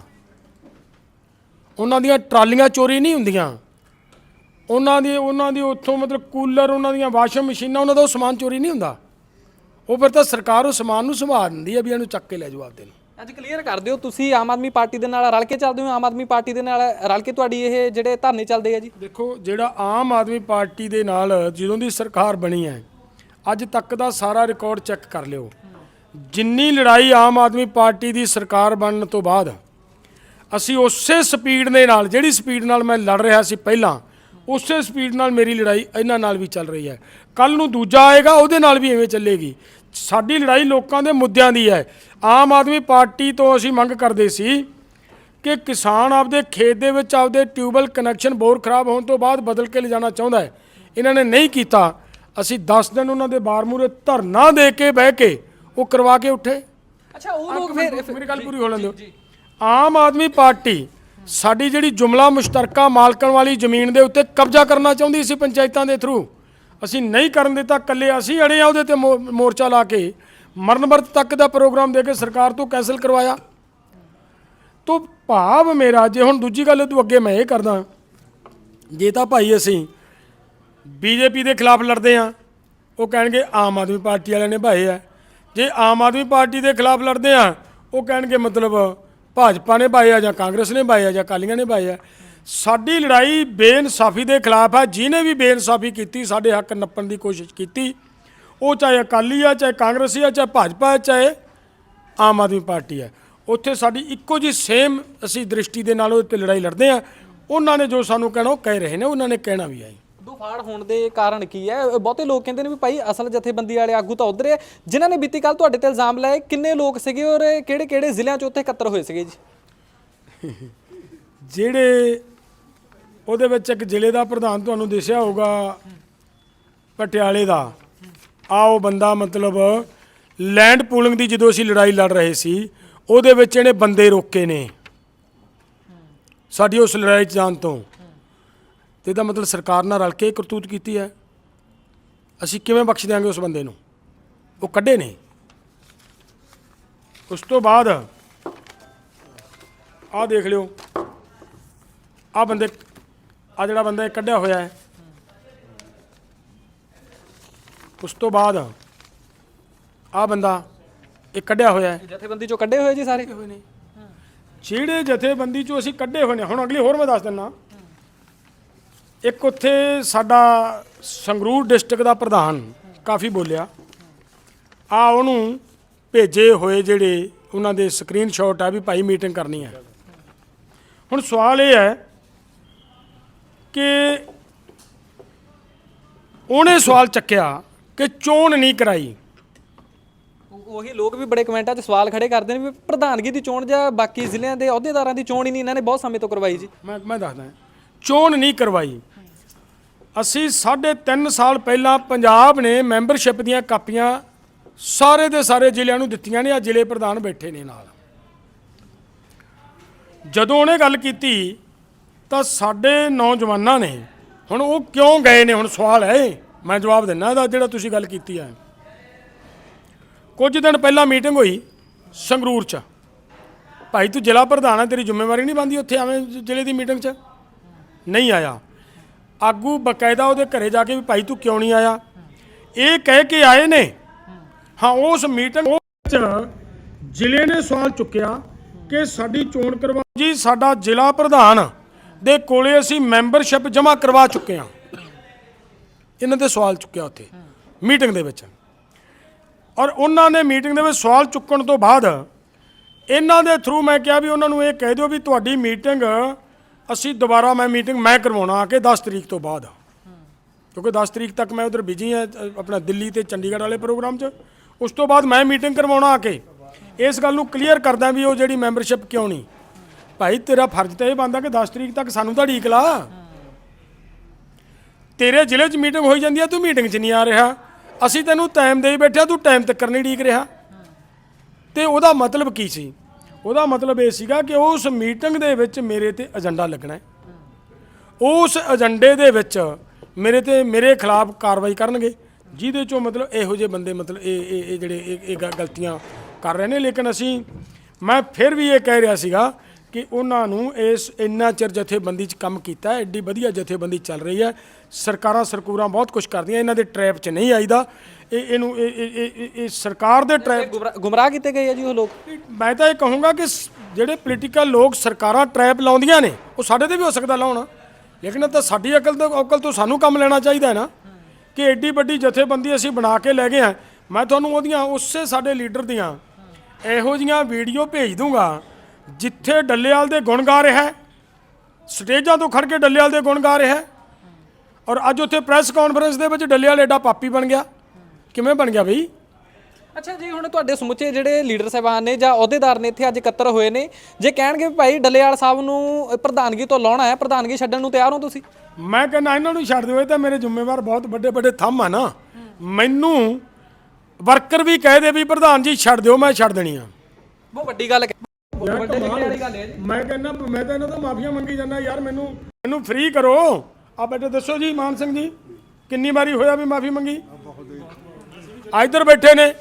Speaker 1: ਉਹਨਾਂ ਦੀਆਂ ਟਰਾਲੀਆਂ ਚੋਰੀ ਨਹੀਂ ਹੁੰਦੀਆਂ। ਉਹਨਾਂ ਦੀ ਉਹਨਾਂ ਦੀ ਉੱਥੋਂ ਮਤਲਬ ਕੂਲਰ ਉਹਨਾਂ ਦੀਆਂ ਵਾਸ਼ਿੰਗ ਮਸ਼ੀਨਾਂ ਉਹਨਾਂ ਦਾ ਉਹ ਸਮਾਨ ਚੋਰੀ ਨਹੀਂ ਹੁੰਦਾ। ਉਹ ਫਿਰ ਤਾਂ ਸਰਕਾਰ ਉਹ ਸਮਾਨ ਨੂੰ ਸੰਭਾਲ ਦਿੰਦੀ ਹੈ ਵੀ ਇਹਨੂੰ ਚੱਕ ਕੇ ਲੈ ਜਾਓ ਆਪਦੇ ਨੂੰ।
Speaker 2: ਅੱਜ ਕਲੀਅਰ ਕਰ ਦਿਓ ਤੁਸੀਂ ਆਮ ਆਦਮੀ ਪਾਰਟੀ ਦੇ ਨਾਲ ਰਲ ਕੇ ਚੱਲਦੇ ਹੋ ਆਮ ਆਦਮੀ ਪਾਰਟੀ ਦੇ ਨਾਲ ਰਲ ਕੇ ਤੁਹਾਡੀ ਇਹ ਜਿਹੜੇ ਧਰਨੇ ਚੱਲਦੇ ਆ ਜੀ?
Speaker 1: ਦੇਖੋ ਜਿਹੜਾ ਆਮ ਆਦਮੀ ਪਾਰਟੀ ਦੇ ਨਾਲ ਜਦੋਂ ਦੀ ਸਰਕਾਰ ਬਣੀ ਹੈ ਅੱਜ ਤੱਕ ਦਾ ਸਾਰਾ ਰਿਕਾਰਡ ਚੈੱਕ ਕਰ ਲਿਓ। ਜਿੰਨੀ ਲੜਾਈ ਆਮ ਆਦਮੀ ਪਾਰਟੀ ਦੀ ਸਰਕਾਰ ਬਣਨ ਤੋਂ ਬਾਅਦ ਅਸੀਂ ਉਸੇ ਸਪੀਡ ਦੇ ਨਾਲ ਜਿਹੜੀ ਸਪੀਡ ਨਾਲ ਮੈਂ ਲੜ ਰਿਹਾ ਸੀ ਪਹਿਲਾਂ ਉਸੇ ਸਪੀਡ ਨਾਲ ਮੇਰੀ ਲੜਾਈ ਇਹਨਾਂ ਨਾਲ ਵੀ ਚੱਲ ਰਹੀ ਹੈ। ਕੱਲ ਨੂੰ ਦੂਜਾ ਆਏਗਾ ਉਹਦੇ ਨਾਲ ਵੀ ਐਵੇਂ ਚੱਲੇਗੀ। ਸਾਡੀ ਲੜਾਈ ਲੋਕਾਂ ਦੇ ਮੁੱਦਿਆਂ ਦੀ ਹੈ। ਆਮ ਆਦਮੀ ਪਾਰਟੀ ਤੋਂ ਅਸੀਂ ਮੰਗ ਕਰਦੇ ਸੀ ਕਿ ਕਿਸਾਨ ਆਪਦੇ ਖੇਤ ਦੇ ਵਿੱਚ ਆਪਦੇ ਟਿਊਬਲ ਕਨੈਕਸ਼ਨ ਬੋਰ ਖਰਾਬ ਹੋਣ ਤੋਂ ਬਾਅਦ ਬਦਲ ਕੇ ਲਿਜਾਣਾ ਚਾਹੁੰਦਾ ਹੈ। ਇਹਨਾਂ ਨੇ ਨਹੀਂ ਕੀਤਾ। ਅਸੀਂ 10 ਦਿਨ ਉਹਨਾਂ ਦੇ ਬਾਰ ਮੂਰੇ ਧਰਨਾ ਦੇ ਕੇ ਬਹਿ ਕੇ ਉਹ ਕਰਵਾ ਕੇ ਉੱਠੇ।
Speaker 2: ਅੱਛਾ ਉਹ ਲੋਕ ਫਿਰ
Speaker 1: ਮੇਰੀ ਗੱਲ ਪੂਰੀ ਹੋ ਲੈਣ ਦਿਓ ਆਮ ਆਦਮੀ ਪਾਰਟੀ ਸਾਡੀ ਜਿਹੜੀ ਜੁਮਲਾ ਮੁਸ਼ਤਰਕਾ ਮਾਲਕਣ ਵਾਲੀ ਜ਼ਮੀਨ ਦੇ ਉੱਤੇ ਕਬਜ਼ਾ ਕਰਨਾ ਚਾਹੁੰਦੀ ਸੀ ਪੰਚਾਇਤਾਂ ਦੇ ਥਰੂ ਅਸੀਂ ਨਹੀਂ ਕਰਨ ਦਿੱਤਾ ਕੱਲੇ ਅਸੀਂ ਅੜੇ ਆ ਉਹਦੇ ਤੇ ਮੋ- ਮੋਰਚਾ ਲਾ ਕੇ, ਮਰਨ ਵਰਤ ਤੱਕ ਦਾ ਪ੍ਰੋਗਰਾਮ ਦੇ ਕੇ ਸਰਕਾਰ ਤੋਂ ਕੈਨਸਲ ਕਰਵਾਇਆ। ਤੋ ਭਾਵ ਮੇਰਾ, ਜੇ ਹੁਣ ਦੂਜੀ ਗੱਲ ਤੂੰ ਅੱਗੇ ਮੈਂ ਇਹ ਕਰਦਾ, ਜੇ ਤਾਂ ਭਾਈ ਅਸੀਂ ਬੀਜੇਪੀ ਦੇ ਖਿਲਾਫ ਲੜਦੇ ਆ ਉਹ ਕਹਿਣਗੇ ਆਮ ਆਦਮੀ ਪਾਰਟੀ ਵਾਲਿਆਂ ਨੇ ਭਾਏ ਆ। ਜੇ ਆਮ ਆਦਮੀ ਪਾਰਟੀ ਦੇ ਖਿਲਾਫ ਲੜਦੇ ਆ ਉਹ ਕਹਿਣਗੇ ਮਤਲਬ ਭਾਜਪਾ ਨੇ ਭਾਏ ਆ ਜਾਂ ਕਾਂਗਰਸ ਨੇ ਭਾਏ ਆ ਜਾਂ ਅਕਾਲੀਆਂ ਨੇ ਭਾਏ ਆ, ਸਾਡੀ ਲੜਾਈ ਬੇਇਨਸਾਫੀ ਦੇ ਖਿਲਾਫ ਹੈ ਜਿਹਨੇ ਵੀ ਬੇਇਨਸਾਫੀ ਕੀਤੀ, ਸਾਡੇ ਹੱਕ ਨੱਪਣ ਦੀ ਕੋਸ਼ਿਸ਼ ਕੀਤੀ, ਉਹ ਚਾਹੇ ਅਕਾਲੀ ਆ, ਚਾਹੇ ਕਾਂਗਰਸੀ ਆ, ਚਾਹੇ ਭਾਜਪਾ ਹੈ ਚਾਹੇ ਆਮ ਆਦਮੀ ਪਾਰਟੀ ਹੈ ਉੱਥੇ ਸਾਡੀ ਇੱਕੋ ਜੀ ਸੇਮ ਅਸੀਂ ਦ੍ਰਿਸ਼ਟੀ ਦੇ ਨਾਲ ਉਹਦੇ ਤੇ ਲੜਾਈ ਲੜਦੇ ਆ। ਉਹਨਾਂ ਨੇ ਜੋ ਸਾਨੂੰ ਕਹਿਣਾ, ਉਹ ਕਹਿ ਰਹੇ ਨੇ, ਉਹਨਾਂ ਨੇ ਕਹਿਣਾ ਵੀ ਆਈ
Speaker 2: ਦੋ ਫਾੜ ਹੋਣ ਦੇ ਕਾਰਨ ਕੀ ਹੈ? ਬਹੁਤੇ ਲੋਕ ਕਹਿੰਦੇ ਨੇ ਵੀ ਭਾਈ ਅਸਲ ਜਥੇਬੰਦੀ ਵਾਲੇ ਆਗੂ ਤਾਂ ਉਧਰ ਹੈ। ਜਿਨ੍ਹਾਂ ਨੇ ਬੀਤੀ ਕੱਲ ਤੁਹਾਡੇ ਤੇ ਇਲਜ਼ਾਮ ਲਾਏ, ਕਿੰਨੇ ਲੋਕ ਸੀਗੇ ਔਰ ਕਿਹੜੇ ਕਿਹੜੇ ਜ਼ਿਲ੍ਹਿਆਂ 'ਚ ਉੱਥੇ ਇਕੱਤਰ ਹੋਏ ਸੀਗੇ ਜੀ?
Speaker 1: ਜਿਹੜੇ ਉਹਦੇ ਵਿੱਚ ਇੱਕ ਜ਼ਿਲ੍ਹੇ ਦਾ ਪ੍ਰਧਾਨ ਤੁਹਾਨੂੰ ਦਿਸਿਆ ਹੋਊਗਾ, ਪਟਿਆਲੇ ਦਾ। ਆ ਉਹ ਬੰਦਾ ਮਤਲਬ ਲੈਂਡ ਪੂਲਿੰਗ ਦੀ ਜਦੋਂ ਅਸੀਂ ਲੜਾਈ ਲੜ ਰਹੇ ਸੀ, ਉਹਦੇ ਵਿੱਚ ਇਹਨੇ ਬੰਦੇ ਰੋਕੇ ਨੇ। ਸਾਡੀ ਉਸ ਲੜਾਈ 'ਚ ਜਾਣ ਤੋਂ। ਤੇ ਇਹਦਾ ਮਤਲਬ ਸਰਕਾਰ ਨਾਲ ਰਲ ਕੇ ਇਹ ਕਰਤੂਤ ਕੀਤੀ ਹੈ। ਅਸੀਂ ਕਿਵੇਂ ਬਖਸ਼ ਦਿਆਂਗੇ ਉਸ ਬੰਦੇ ਨੂੰ? ਉਹ ਕੱਢੇ ਨੇ। ਉਸ ਤੋਂ ਬਾਅਦ ਆਹ ਦੇਖ ਲਿਓ। ਆ ਬੰਦੇ ਆ ਜਿਹੜਾ ਬੰਦਾ ਇਹ ਕੱਢਿਆ ਹੋਇਆ ਹੈ। ਉਸ ਤੋਂ ਬਾਅਦ ਆ ਬੰਦਾ ਇਹ ਕੱਢਿਆ ਹੋਇਆ ਹੈ।
Speaker 2: ਜਥੇਬੰਦੀ 'ਚੋਂ ਕੱਢੇ ਹੋਏ ਜੀ ਸਾਰੇ?
Speaker 1: ਹੋਏ ਨੇ ਜਿਹੜੇ ਜਥੇਬੰਦੀ ਚੋਂ ਅਸੀਂ ਕੱਢੇ ਹੋਏ ਨੇ। ਹੁਣ ਅਗਲੀ ਹੋਰ ਮੈਂ ਦੱਸ ਦਿੰਨਾ ਇੱਕ ਉੱਥੇ ਸਾਡਾ ਸੰਗਰੂਰ ਡਿਸਟ੍ਰਿਕਟ ਦਾ ਪ੍ਰਧਾਨ ਕਾਫੀ ਬੋਲਿਆ। ਆ ਉਹਨੂੰ ਭੇਜੇ ਹੋਏ ਜਿਹੜੇ ਉਹਨਾਂ ਦੇ ਸਕਰੀਨਸ਼ਾਟ ਆ ਵੀ ਭਾਈ ਮੀਟਿੰਗ ਕਰਨੀ ਹੈ। ਹੁਣ ਸਵਾਲ ਇਹ ਹੈ ਕਿ ਉਹਨੇ ਸਵਾਲ ਚੱਕਿਆ ਕਿ ਚੋਣ ਨਹੀਂ ਕਰਾਈ।
Speaker 2: ਉਹ- ਲੋਕ ਵੀ ਬੜੇ ਕਮੈਂਟਾਂ 'ਚ ਸਵਾਲ ਖੜੇ ਕਰਦੇ ਨੇ ਵੀ ਪ੍ਰਧਾਨਗੀ ਦੀ ਚੋਣ ਜਾਂ ਬਾਕੀ ਜ਼ਿਲ੍ਹਿਆਂ ਦੇ ਅਹੁਦੇਦਾਰਾਂ ਦੀ ਚੋਣ ਹੀ ਨਹੀਂ ਇਹਨਾਂ ਨੇ ਬਹੁਤ ਸਮੇਂ ਤੋਂ ਕਰਵਾਈ ਜੀ।
Speaker 1: ਮੈਂ ਮੈਂ ਦੱਸਦਾ। ਚੋਣ ਨਹੀਂ ਕਰਵਾਈ। ਅਸੀਂ ਸਾਢੇ ਤਿੰਨ ਸਾਲ ਪਹਿਲਾਂ ਪੰਜਾਬ ਨੇ ਮੈਂਬਰਸ਼ਿਪ ਦੀਆਂ ਕਾਪੀਆਂ ਸਾਰੇ ਦੇ ਸਾਰੇ ਜ਼ਿਲ੍ਹਿਆਂ ਨੂੰ ਦਿੱਤੀਆਂ ਨੇ, ਆ ਜ਼ਿਲ੍ਹੇ ਪ੍ਰਧਾਨ ਬੈਠੇ ਨੇ ਨਾਲ। ਜਦੋਂ ਉਹਨੇ ਗੱਲ ਕੀਤੀ, ਤਾਂ ਸਾਡੇ ਨੌਜਵਾਨਾਂ ਨੇ, ਹੁਣ ਉਹ ਕਿਉਂ ਗਏ ਨੇ? ਹੁਣ ਸਵਾਲ ਹੈ, ਮੈਂ ਜਵਾਬ ਦਿੰਦਾ ਇਹਦਾ, ਜਿਹੜਾ ਤੁਸੀਂ ਗੱਲ ਕੀਤੀ ਹੈ। ਕੁਝ ਦਿਨ ਪਹਿਲਾਂ ਮੀਟਿੰਗ ਹੋਈ ਸੰਗਰੂਰ 'ਚ। ਭਾਈ ਤੂੰ ਜ਼ਿਲ੍ਹਾ ਪ੍ਰਧਾਨ ਹੈ ਤੇਰੀ ਜ਼ਿੰਮੇਵਾਰੀ ਨਹੀਂ ਬਣਦੀ ਉੱਥੇ ਐਵੇਂ ਜ਼ਿਲ੍ਹੇ ਦੀ ਮੀਟਿੰਗ 'ਚ? ਨਹੀਂ ਆਇਆ। ਆਗੂ ਬਕਾਇਦਾ ਉਹਦੇ ਘਰੇ ਜਾ ਕੇ ਵੀ ਭਾਈ ਤੂੰ ਕਿਉਂ ਨਹੀਂ ਆਇਆ? ਇਹ ਕਹਿ ਕੇ ਆਏ ਨੇ। ਹਾਂ, ਉਸ ਮੀਟਿੰਗ ਵਿੱਚ ਜ਼ਿਲ੍ਹੇ ਨੇ ਸਵਾਲ ਚੁੱਕਿਆ ਕਿ ਸਾਡੀ ਚੋਣ ਕਰਵਾ ਜੀ, ਸਾਡਾ ਜ਼ਿਲ੍ਹਾ ਪ੍ਰਧਾਨ ਦੇ ਕੋਲੇ ਅਸੀਂ ਮੈਂਬਰਸ਼ਿਪ ਜਮ੍ਹਾਂ ਕਰਵਾ ਚੁੱਕੇ ਹਾਂ। ਇਹਨਾਂ ਦੇ ਸਵਾਲ ਚੁੱਕਿਆ ਉੱਥੇ, ਮੀਟਿੰਗ ਦੇ ਵਿੱਚ। ਔਰ ਉਹਨਾਂ ਨੇ ਮੀਟਿੰਗ ਦੇ ਵਿੱਚ ਸਵਾਲ ਚੁੱਕਣ ਤੋਂ ਬਾਅਦ ਇਹਨਾਂ ਦੇ ਥਰੂ ਮੈਂ ਕਿਹਾ ਵੀ ਉਹਨਾਂ ਨੂੰ ਇਹ ਕਹਿ ਦਿਓ ਵੀ ਤੁਹਾਡੀ ਮੀਟਿੰਗ ਅਸੀਂ ਦੁਬਾਰਾ ਮੈਂ ਮੀਟਿੰਗ ਮੈਂ ਕਰਵਾਉਣਾ ਆ ਕੇ 10 ਤਰੀਕ ਤੋਂ ਬਾਅਦ। ਕਿਉਂਕਿ 10 ਤਰੀਕ ਤੱਕ ਮੈਂ ਉਧਰ ਬਿਜ਼ੀ ਹਾਂ ਆਪਣਾ ਦਿੱਲੀ ਤੇ ਚੰਡੀਗੜ੍ਹ ਵਾਲੇ ਪ੍ਰੋਗਰਾਮ 'ਚ। ਉਸ ਤੋਂ ਬਾਅਦ ਮੈਂ ਮੀਟਿੰਗ ਕਰਵਾਉਣਾ ਆ ਕੇ। ਇਸ ਗੱਲ ਨੂੰ ਕਲੀਅਰ ਕਰਦਾ ਵੀ ਉਹ ਜਿਹੜੀ ਮੈਂਬਰਸ਼ਿਪ ਕਿਉਂ ਨਹੀਂ। ਭਾਈ, ਤੇਰਾ ਫਰਜ਼ ਤਾਂ ਇਹ ਬਣਦਾ ਕਿ 10 ਤਰੀਕ ਤੱਕ ਸਾਨੂੰ ਤਾਂ ਢੀਕ ਲਾ। ਤੇਰੇ ਜ਼ਿਲ੍ਹੇ 'ਚ ਮੀਟਿੰਗ ਹੋਈ ਜਾਂਦੀ ਆ, ਤੂੰ ਮੀਟਿੰਗ 'ਚ ਨਹੀਂ ਆ ਰਿਹਾ। ਅਸੀਂ ਤੈਨੂੰ ਟਾਈਮ ਦੇ ਹੀ ਬੈਠਿਆ ਤੂੰ ਟਾਈਮ ਤੱਕ ਨਹੀਂ ਢੀਕ ਰਿਹਾ। ਤੇ ਉਹਦਾ ਮਤਲਬ ਕੀ ਸੀ? ਉਹਦਾ ਮਤਲਬ ਇਹ ਸੀਗਾ ਕਿ ਉਸ ਮੀਟਿੰਗ ਦੇ ਵਿੱਚ ਮੇਰੇ ਤੇ ਏਜੰਡਾ ਲੱਗਣਾ ਹੈ। ਉਸ ਏਜੰਡੇ ਦੇ ਵਿੱਚ ਮੇਰੇ ਤੇ ਮੇਰੇ ਖਿਲਾਫ ਕਾਰਵਾਈ ਕਰਨਗੇ। ਜਿਹਦੇ ਚੋਂ ਮਤਲਬ ਇਹੋ ਜਿਹੇ ਬੰਦੇ ਮਤਲਬ ਇਹ ਇਹ ਇਹ ਜਿਹੜੇ ਇਹ ਇਹ ਗ- ਗਲਤੀਆਂ ਕਰ ਰਹੇ ਨੇ। ਲੇਕਿਨ ਅਸੀਂ ਮੈਂ ਫਿਰ ਵੀ ਇਹ ਕਹਿ ਰਿਹਾ ਸੀਗਾ ਕਿ ਉਹਨਾਂ ਨੂੰ ਇਸ ਇੰਨਾ ਚਿਰ ਜਥੇਬੰਦੀ 'ਚ ਕੰਮ ਕੀਤਾ ਐਡੀ ਵਧੀਆ ਜਥੇਬੰਦੀ ਚੱਲ ਰਹੀ ਹੈ। ਸਰਕਾਰਾਂ ਸਰਕੂਰਾਂ ਬਹੁਤ ਕੁਝ ਕਰਦੀਆਂ ਇਹਨਾਂ ਦੇ ਟ੍ਰੈਪ 'ਚ ਨਹੀਂ ਆਈਦਾ। ਇਹ ਇਹਨੂੰ ਇਹ ਸਰਕਾਰ ਦੇ ਟ੍ਰੈਪ
Speaker 2: ਗੁਮਰਾ- ਗੁੰਮਰਾਹ ਕੀਤੇ ਗਏ ਆ ਜੀ ਉਹ ਲੋਕ?
Speaker 1: ਮੈਂ ਤਾਂ ਇਹ ਕਹੂੰਗਾ ਕਿ ਜਿਹੜੇ ਪੋਲੀਟੀਕਲ ਲੋਕ ਸਰਕਾਰਾਂ ਟ੍ਰੈਪ ਲਾਉਂਦੀਆਂ ਨੇ ਉਹ ਸਾਡੇ ਤੇ ਵੀ ਹੋ ਸਕਦਾ ਲਾਉਣਾ। ਲੇਕਿਨ ਤਾਂ ਸਾਡੀ ਅਕਲ ਤੋਂ ਅਕਲ ਤੋਂ ਸਾਨੂੰ ਕੰਮ ਲੈਣਾ ਚਾਹੀਦਾ ਹੈ ਨਾ। ਕਿ ਐਡੀ ਵੱਡੀ ਜਥੇਬੰਦੀ ਅਸੀਂ ਬਣਾ ਕੇ ਲੈ ਗਏ ਹਾਂ। ਮੈਂ ਤੁਹਾਨੂੰ ਉਹਦੀਆਂ ਉਸੇ ਸਾਡੇ ਲੀਡਰ ਦੀਆਂ ਇਹੋ ਜੀਆਂ ਵੀਡੀਓ ਭੇਜ ਦੂੰਗਾ। ਜਿੱਥੇ ਡੱਲੇਵਾਲ ਦੇ ਗੁਣ ਗਾ ਰਿਹਾ ਹੈ ਸਟੇਜਾਂ ਤੋਂ ਖੜ ਕੇ ਡੱਲੇਵਾਲ ਦੇ ਗੁਣ ਗਾ ਰਿਹਾ ਹੈ ਔਰ ਅੱਜ ਉੱਥੇ ਪ੍ਰੈਸ ਕਾਨਫਰੰਸ ਦੇ ਵਿੱਚ ਡੱਲੇਵਾਲ ਐਡਾ ਪਾਪੀ ਬਣ ਗਿਆ। ਕਿਵੇਂ ਬਣ ਗਿਆ ਬਈ?
Speaker 2: ਅੱਛਾ ਜੀ ਹੁਣ ਤੁਹਾਡੇ ਸਮੁੱਚੇ ਜਿਹੜੇ ਲੀਡਰ ਸਾਹਿਬਾਨ ਨੇ ਜਾਂ ਅਹੁਦੇਦਾਰ ਨੇ ਇੱਥੇ ਅੱਜ ਇਕੱਤਰ ਹੋਏ ਨੇ ਜੇ ਕਹਿਣਗੇ ਵੀ ਭਾਈ ਡੱਲੇਵਾਲ ਸਾਹਿਬ ਨੂੰ ਪ੍ਰਧਾਨਗੀ ਤੋਂ ਲਾਉਣਾ ਹੈ ਪ੍ਰਧਾਨਗੀ ਛੱਡਣ ਨੂੰ ਤਿਆਰ ਹੋ ਤੁਸੀਂ?
Speaker 1: ਮੈਂ ਕਹਿੰਦਾ ਇਹਨਾਂ ਨੂੰ ਛੱਡ ਦਿਓ ਇਹ ਤਾਂ ਮੇਰੇ ਜ਼ਿੰਮੇਵਾਰ ਬਹੁਤ ਵੱਡੇ ਵੱਡੇ ਥੰਮ ਆ ਨਾ। ਮੈਨੂੰ ਵਰਕਰ ਵੀ ਕਹਿ ਦੇ ਵੀ ਪ੍ਰਧਾਨ ਜੀ ਛੱਡ ਦਿਓ ਮੈਂ ਛੱਡ ਦੇਣੀ ਆ।
Speaker 2: ਬਹੁਤ ਵੱਡੀ ਗੱਲ ਹੈ ਵੱਡੇ ਲਿਖੇ ਵਾਲੀ ਗੱਲ ਹੈ ਜੀ
Speaker 1: ਮੈਂ ਕਹਿੰਦਾ ਮੈਂ ਤਾਂ ਇਹਨਾਂ ਤੋਂ ਮਾਫੀਆਂ ਮੰਗੀ ਜਾਂਦਾ ਯਾਰ ਮੈਨੂੰ ਮੈਨੂੰ ਫ੍ਰੀ ਕਰੋ। ਆ ਬੇਟੇ ਦੱਸੋ ਜੀ ਮਾਨ ਸਿੰਘ ਜੀ ਕਿੰਨੀ ਵਾਰੀ ਹੋਇਆ ਵੀ ਮਾਫੀ ਮੰਗੀ? ਆ ਇੱਧਰ ਬੈਠੇ ਨੇ।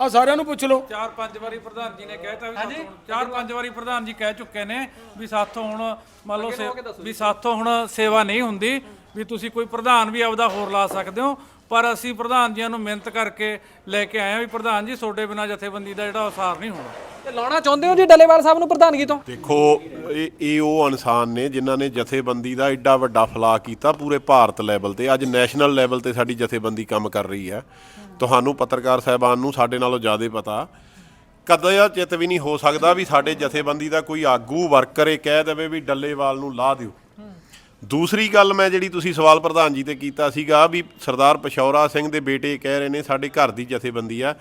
Speaker 1: ਆ ਸਾਰਿਆਂ ਨੂੰ ਪੁੱਛ ਲਓ।
Speaker 3: ਚਾਰ ਪੰਜ ਵਾਰੀ ਪ੍ਰਧਾਨ ਜੀ ਨੇ ਕਹਿਤਾ ਵੀ ਸਾਥੋਂ ਚਾਰ ਪੰਜ ਵਾਰੀ ਪ੍ਰਧਾਨ ਜੀ ਕਹਿ ਚੁੱਕੇ ਨੇ ਵੀ ਸਾਥੋਂ ਹੁਣ ਮੰਨ ਲਓ ਸੇ- ਵੀ ਸਾਥੋਂ ਹੁਣ ਸੇਵਾ ਨਹੀਂ ਹੁੰਦੀ। ਵੀ ਤੁਸੀਂ ਕੋਈ ਪ੍ਰਧਾਨ ਵੀ ਆਪਦਾ ਹੋਰ ਲਾ ਸਕਦੇ ਹੋ ਪਰ ਅਸੀਂ ਪ੍ਰਧਾਨ ਜੀਆਂ ਨੂੰ ਮਿਹਨਤ ਕਰਕੇ ਲੈ ਕੇ ਆਏ ਆ ਵੀ ਪ੍ਰਧਾਨ ਜੀ ਤੁਹਾਡੇ ਬਿਨਾ ਜਥੇਬੰਦੀ ਦਾ ਜਿਹੜਾ ਉਸਾਰ ਨਹੀਂ ਹੋਣਾ।
Speaker 2: ਤੇ ਲਾਉਣਾ ਚਾਹੁੰਦੇ ਹੋ ਜੀ ਡੱਲੇਵਾਲ ਸਾਹਿਬ ਨੂੰ ਪ੍ਰਧਾਨਗੀ ਤੋਂ?
Speaker 4: ਦੇਖੋ ਇਹ ਇਹ ਉਹ ਇਨਸਾਨ ਨੇ ਜਿਨ੍ਹਾਂ ਨੇ ਜਥੇਬੰਦੀ ਦਾ ਐਡਾ ਵੱਡਾ ਫਲਾਅ ਕੀਤਾ ਪੂਰੇ ਭਾਰਤ ਲੈਵਲ ਤੇ। ਅੱਜ ਨੈਸ਼ਨਲ ਲੈਵਲ ਤੇ ਸਾਡੀ ਜਥੇਬੰਦੀ ਕੰਮ ਕਰ ਰਹੀ ਹੈ। ਤੁਹਾਨੂੰ ਪੱਤਰਕਾਰ ਸਾਹਿਬਾਨ ਨੂੰ ਸਾਡੇ ਨਾਲੋਂ ਜ਼ਿਆਦਾ ਪਤਾ। ਕਦੇ ਇਹ ਚਿੱਤ ਵੀ ਨਹੀਂ ਹੋ ਸਕਦਾ ਵੀ ਸਾਡੇ ਜਥੇਬੰਦੀ ਦਾ ਕੋਈ ਆਗੂ ਵਰਕਰ ਇਹ ਕਹਿ ਦੇਵੇ ਵੀ ਡੱਲੇਵਾਲ ਨੂੰ ਲਾ ਦਿਓ। ਦੂਸਰੀ ਗੱਲ ਮੈਂ ਜਿਹੜੀ ਤੁਸੀਂ ਸਵਾਲ ਪ੍ਰਧਾਨ ਜੀ ਤੇ ਕੀਤਾ ਸੀਗਾ ਵੀ ਸਰਦਾਰ ਪਸ਼ੌਰਾ ਸਿੰਘ ਦੇ ਬੇਟੇ ਕਹਿ ਰਹੇ ਨੇ ਸਾਡੇ ਘਰ ਦੀ ਜਥੇਬੰਦੀ ਆ।